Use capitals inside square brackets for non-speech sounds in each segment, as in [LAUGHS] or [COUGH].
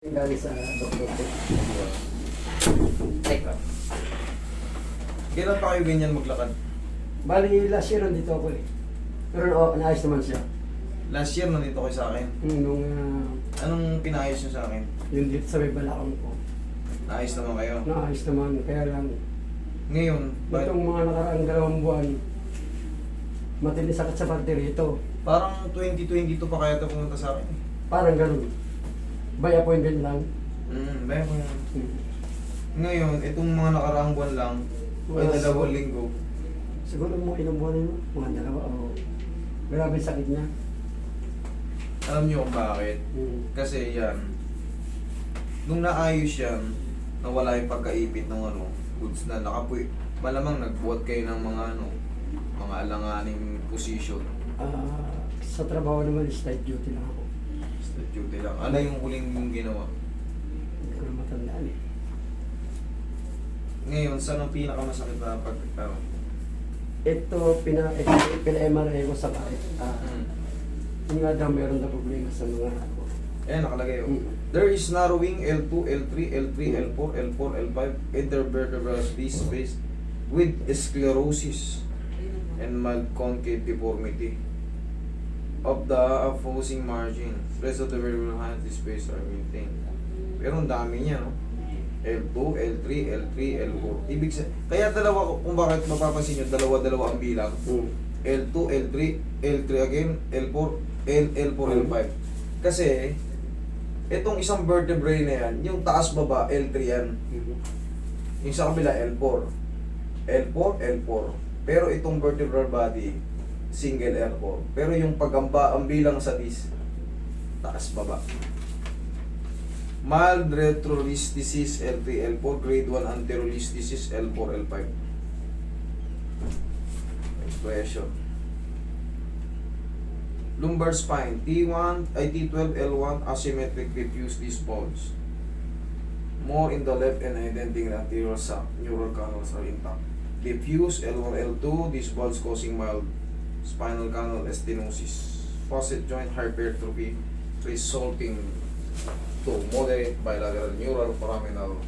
Galing sa doktor ko. Teka. Kailan pa kayo ganyan maglakad? Bali, last year nandito ako eh. Pero oh, naayos naman siya. Last year nandito kayo sa akin. Hmm, Nung ah, Anong pinayos niyo sa akin? yung dito sa may balakang ko. Naayos naman kayo. Naayos naman. Kaya lang, Ngayon, bakit? itong mga nakaraang dalawang buwan, matindi sakit sa parte rito. Parang 2022 pa kaya ito pumunta sa akin. Parang ganun. By appointment lang. Hmm, ba yun? Hmm. Ngayon, itong mga nakaraang buwan lang, ay Wala, dalawang linggo, Siguro mo ilang buwan yun, mga dalawa o grabe sakit niya. alam niyo kung bakit? Hmm. Kasi yan, nung naayos yan, nawala yung pagkaipit ng ano, goods na nakapoy. Malamang nagbuhat kayo ng mga ano, mga alanganing position. Ah, sa trabaho naman is night duty lang ako. Sa duty lang. Ano yung huling mong ginawa? Hindi ko na matandaan eh. Ngayon, saan ang pinakamasakit na pag... Ano? Ito, pina, ito, pina-MRI ko sa. Ah, Hmm. Yung nga daw meron na problema sa mga ako. Ayan, nakalagay oh. Mm. There is narrowing L2, L3, L3, L4, L4, L5 intervertebral space space with sclerosis and mild concave deformity of the opposing margin. Rest of the vertebral hand space are maintained. Pero ang dami niya, no? L2, L3, L3, L4. Ibig sa kaya dalawa, kung bakit mapapansin nyo, dalawa-dalawa ang bilang. Mm. L2, L3, L3 again, L4, L, L4, L5. Kasi, itong isang vertebrae na yan, yung taas baba, L3 yan. Yung sa kabila, L4. L4, L4. Pero itong vertebral body, single L4. Pero yung pagamba, ang bilang sa dis, taas baba. Mild retrolisthesis L3, L4, grade 1 anterolisthesis L4, L5. Expression. Lumbar spine, T1, ay T12, L1, asymmetric diffuse disc bulge. More in the left and identing the anterior sac, neural canals are intact. Diffuse, L1, L2, disc bulge causing mild spinal canal stenosis. Facet joint hypertrophy resulting to moderate bilateral neural foraminal.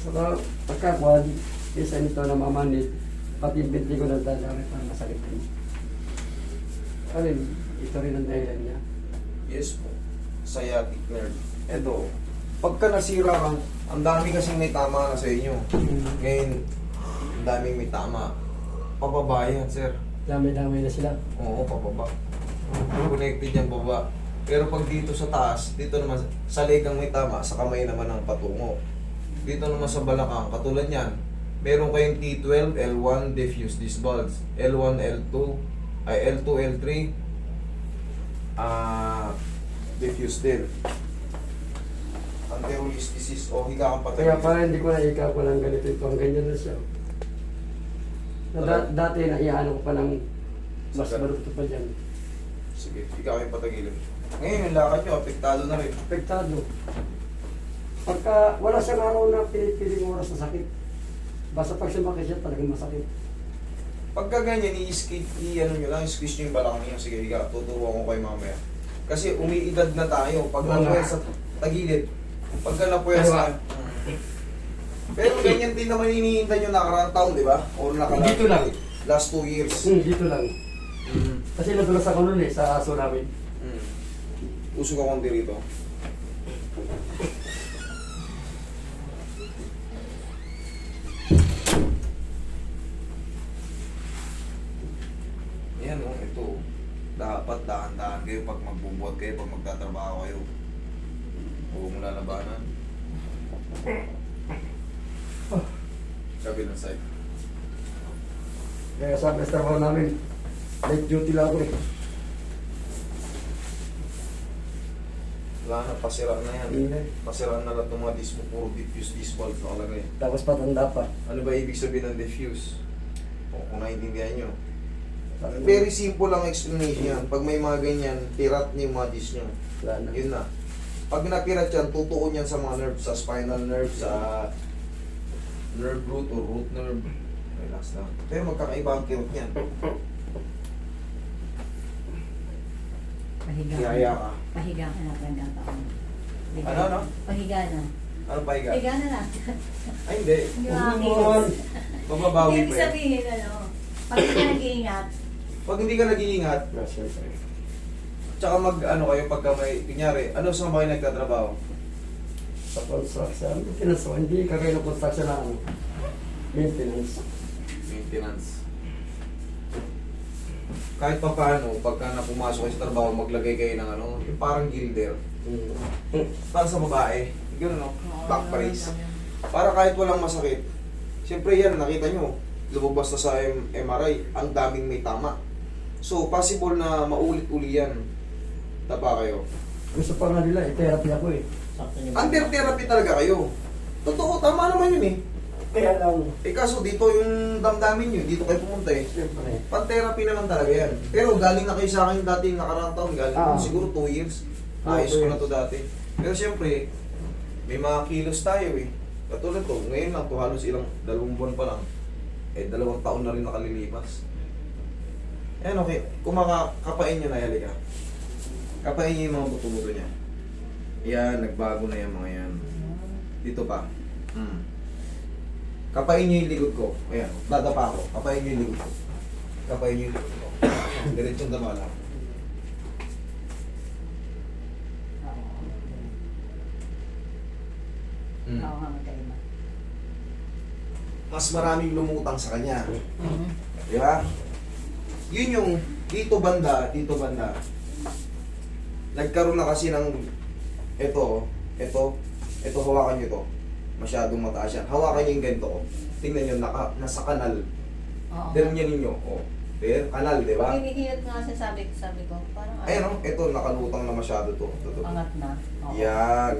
Saka pagkakuan, isa nito na mamanid, pati binti ko nagdadami para masakit din. Yun? Ito rin ang dahilan niya. Yes po. Sciatic nerve. Ito, pagka nasira ka, ang dami kasing may tama na sa inyo. Ngayon, ang daming may tama. Pababa yan, sir. Dami-dami na sila. Oo, pababa. Connected yan baba. Pero pag dito sa taas, dito naman sa legang may tama, sa kamay naman ang patungo. Dito naman sa balakang, katulad yan, meron kayong T12, L1, diffuse disc bulge, L1, L2, ay L2, L3, ah, diffuse din. Anterolisthesis o higa kang patay. Kaya para hindi ko na ikaw ko lang ganito ito, ang ganyan na siya. Na da- dati na iyaano ko pa ng mas Sakit. maluto pa dyan. Sige, higa kayong patagilid. Ngayon, yung lakad nyo, apektado na rin. Apektado. Pagka wala siyang araw na pinipiling oras na sakit. Basta pag sumakit siya talagang masakit. Pagka ganyan, i-skate, i-ano nyo lang, squeeze nyo yung balakang nyo. Sige, higa, tuturuan ko kayo mamaya. Kasi umiidad na tayo. Pag Oo napuwer nga. sa tagilid, pagka napuwer sa... Pero ganyan din naman hinihintay nyo nakarang taon, di ba? O nakarang... Dito lang. Last two years. Hmm, dito lang. Mm. Kasi nadulas ako nun eh, sa aso namin. Mm. Uso ka konti rito. Yan o, ito. Dapat dahan-dahan kayo pag magbubuhat kayo, pag magtatrabaho kayo. Huwag mo lalabanan. Sabi ng side. Kaya sa sa trabaho namin, night duty lang ako eh. Wala na, pasira na yan. Hindi. Pasira na lahat ng mga disc mo, puro diffuse disc valve nakalagay. Tapos patanda pa. Ano ba ibig sabihin ng diffuse? O kung naiintindihan nyo. Very simple lang explanation yan. Pag may mga ganyan, pirat niyo yung mga disc nyo. Wala na. Yun na. Pag napirat yan, tutuon yan sa mga nerve, sa spinal nerve, sa nerve root or root nerve. Relax lang. Pero magkakaiba ang kirot niyan. Pahiga Kiyaya ka. Pahiga ka na talaga ako. Ano, ano? Pahiga na. Ano pa higa? Pahiga na lang. Ay, hindi. Hindi naman. Mababawi pa yan. sabihin, ano, pag hindi ka nag-iingat, Pag hindi ka nag-iingat, Ah, siyempre. tsaka mag, ano kayo, pagka may, kunyari, ano sa mga kayo nagtatrabaho? Sa construction, maintenance, oh, hindi kagaya ng construction na ano, maintenance. Maintenance. Kahit pa paano, pagka na pumasok kayo sa trabaho, maglagay kayo ng ano, yung parang gilder. Mm. Para sa babae, gano'n no? Back brace. Para kahit walang masakit. Siyempre yan, nakita nyo, lumabas na sa M- MRI, ang daming may tama. So, possible na maulit-uli yan. Tapa kayo. Gusto pa nga nila, i-therapy ako eh. Under therapy talaga kayo. Totoo, tama naman yun eh. Kaya lang, Eh kaso dito yung damdamin nyo, dito kayo pumunta eh. siyempre, Pan-therapy naman talaga yan. Pero galing na kayo sa akin dati nakaraang taon, galing Ah. siguro 2 years. Ah, Ayos two ko na to dati. Pero siyempre, may mga kilos tayo eh. Katulad to, ngayon lang to halos ilang dalawang buwan pa lang. Eh, dalawang taon na rin nakalilipas. Ayan, okay. Kung makakapain nyo na, halika. Kapain nyo yung mga buto-buto niya. Yan, nagbago na yung mga yan. Dito pa. Hmm. Kapain nyo yung likod ko. Ayan, dadapa ako. Kapain nyo yung likod ko. Kapain nyo yung likod ko. Diretsong dama lang. Hmm. Magkaima. Mas maraming lumutang sa kanya. Mhm. Di ba? Yun yung dito banda, dito banda. Nagkaroon na kasi ng ito, ito, ito hawakan nyo to. Masyadong mataas yan. Hawakan nyo yung ganito. oh. Tingnan nyo, naka, nasa kanal. Oo. Tingnan nyo ninyo. Oh. There, kanal, di ba? Hinihilot nga siya, sabi ko, sabi ko, parang ano, Ayan oh, ito nakalutang na masyado to. Ito, to. angat na. Oo. Yan.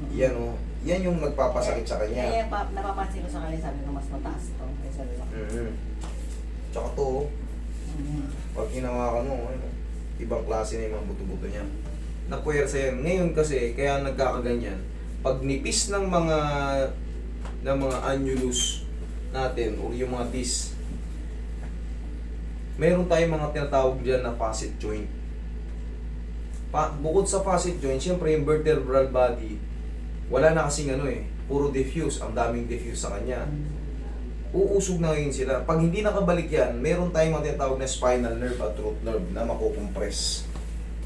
Mhm. Yan oh. Yan yung nagpapasakit sa kanya. Eh, pa, napapansin ko sa kanya, sabi ko, mas mataas to. Kaysa sa Mm-hmm. Tsaka to, oh. Mhm. pag hinawakan mo, ano, ibang klase na yung mga buto-buto niya. Napuwersa yan. Ngayon kasi, kaya nagkakaganyan, pag nipis ng mga ng mga annulus natin o yung mga disc, meron tayong mga tinatawag dyan na facet joint. Pa, bukod sa facet joint, syempre yung vertebral body, wala na kasing ano eh, puro diffuse, ang daming diffuse sa kanya uusog na ngayon sila. Pag hindi nakabalik yan, meron tayong mga tinatawag na spinal nerve at root nerve na makukompress.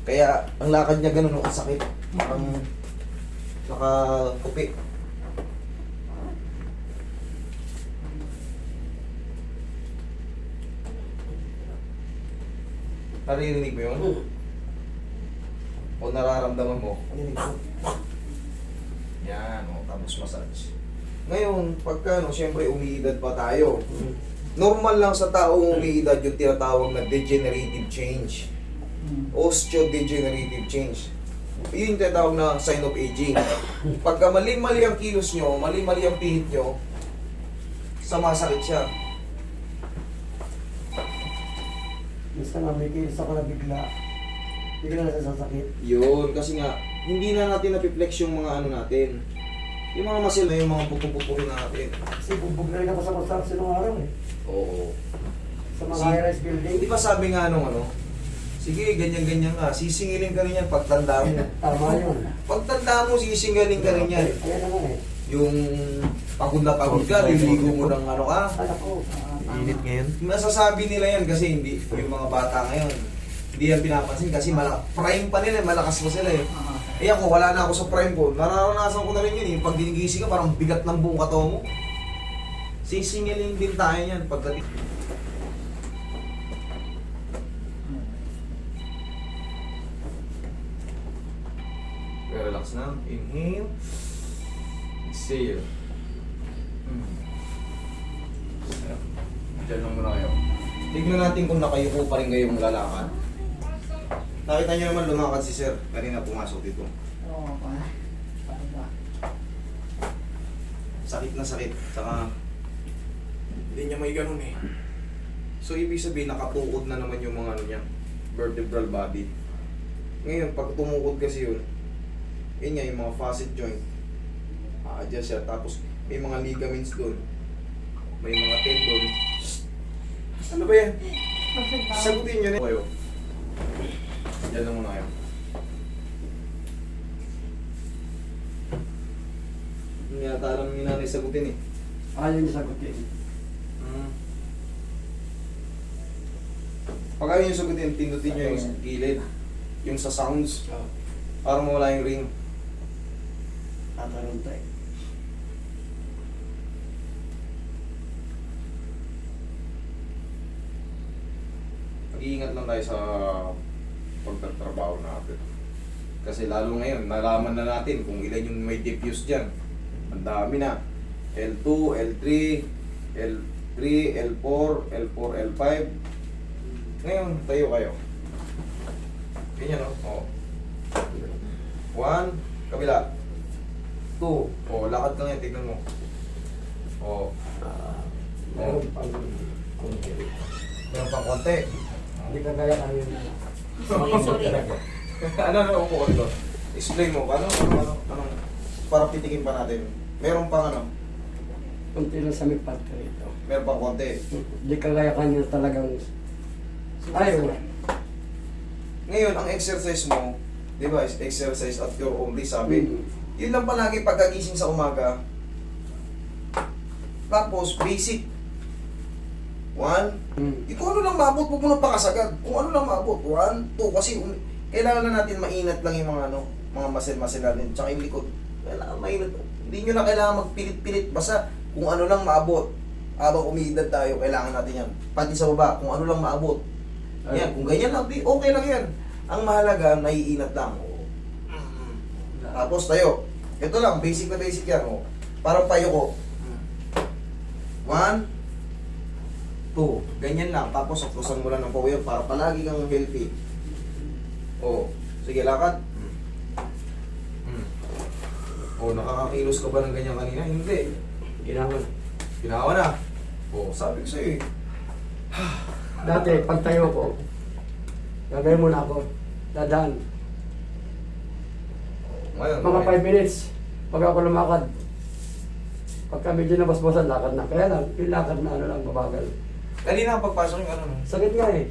Kaya, ang lakad niya ganun, ang sakit. Parang nakakupi. Naririnig mo yun? O nararamdaman mo? Yan, o, tapos massage. Ngayon, pagka ano, siyempre umiidad pa tayo. Normal lang sa tao umiidad yung tinatawag na degenerative change. Osteodegenerative change. Yun yung tinatawag na sign of aging. Pagka mali-mali ang kilos nyo, mali-mali ang pihit nyo, samasakit siya. minsan nga may kilos ako na bigla. Bigla na sasakit. Yun, kasi nga, hindi na natin napiplex yung mga ano natin. Yung mga muscle na yung mga puto-puto natin. Kasi bubog na rin ako sa construction ng araw eh. Oo. Sa mga high-rise building. Hindi ba sabi nga nung ano, sige, ganyan-ganyan ka, sisingilin ka rin yan pagtanda mo. Tama yun. Pagtanda mo, sisingalin ka rin yan. Ayan naman eh. Yung pagod na pagod ka, liligo mo ng ano ka. Ay ako. Init ngayon. Masasabi nila yan kasi hindi, yung mga bata ngayon, hindi yan pinapansin kasi mala, prime pa nila, eh, malakas pa sila eh. Oo. Eh ako, wala na ako sa prime ko. Nararanasan ko na rin yun eh. Pag ginigising ka, parang bigat ng buong katawan mo. Sisingilin din tayo yan pagdating. Relax na. Inhale. Exhale. Hmm. Diyan lang muna kayo. Tignan natin kung nakayuko pa rin kayong lalakad. Nakita niyo naman lumakad si sir. Kanina pumasok dito. Oo, pa. Pa. Sakit na sakit. Saka hindi niya may ganun eh. So ibig sabihin nakatukod na naman yung mga ano niya, vertebral body. Ngayon, pag tumukod kasi yun, yun nga yung mga facet joint. A-adjust siya. Tapos may mga ligaments doon. May mga tendon. Ano ba yan? Sagutin nyo na kayo. Yan lang muna kayo. Hindi yata alam ni nanay sagutin eh. Ayaw niya sagutin. Mm. Pag ayaw yung sagutin, pindutin nyo yung gilid. Yung sa sounds. Oh, Para mawala yung ring. Tatanong tayo. Mag-iingat lang tayo sa pagtatrabaho natin. Kasi lalo ngayon, nalaman na natin kung ilan yung may diffuse dyan. Ang dami na. L2, L3, L3, L4, L4, L5. Ngayon, tayo kayo. Ganyan o. Oh. One, kabila. Two. O, lakad ka ngayon, tignan mo. O, Ah, meron pang konti. meron pang konti. Hindi ka kaya kami na. Sorry, sorry. [LAUGHS] ano ano upo ko dito? Explain mo, ano, ano, ano, ano, para pitikin pa natin. Meron pang ano, Kunti lang sa may parte rito. meron pang konti. Hindi ka kaya kanya talagang ayaw. Ngayon, ang exercise mo, di ba, is exercise at your own risk, sabi. Mm. Yun lang palagi pagkagising sa umaga. Tapos, basic. One, Mm. Kung ano lang maabot, huwag mo na pakasagad. Kung ano lang maabot, one, two, kasi um, kailangan na natin mainat lang yung mga ano, mga muscle-muscle natin, tsaka yung likod. Kailangan mainat. Hindi nyo na kailangan magpilit-pilit. Basta kung ano lang maabot. Habang umiidad tayo, kailangan natin yan. Pati sa baba, kung ano lang maabot. Yan, kung ganyan lang, okay lang yan. Ang mahalaga, naiinat lang. Tapos tayo. Ito lang, basic na basic yan. Oh. Parang payo ko. One, two. Ganyan lang. Tapos saktusan mo lang ng pawiyan para palagi kang healthy. Oh, sige, lakad. Hmm. Oh, nakakakilos ka ba ng ganyan kanina? Hindi. Ginawa. Ginawa na. Oh, sabi ko sa'yo eh. [SIGHS] Dati, pag tayo ko, gagawin muna ako. Dadaan. Ngayon, Mga okay. 5 minutes. Pag ako lumakad. Pagka medyo nabasbasan, lakad na. Kaya lang, yung lakad na ano lang, mabagal. Kanina ang pagpasok yung ano. no? Sakit nga eh.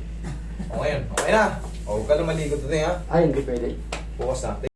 O ngayon, okay na. Huwag ka na maligot today ha. Ay, hindi pwede. Bukas na.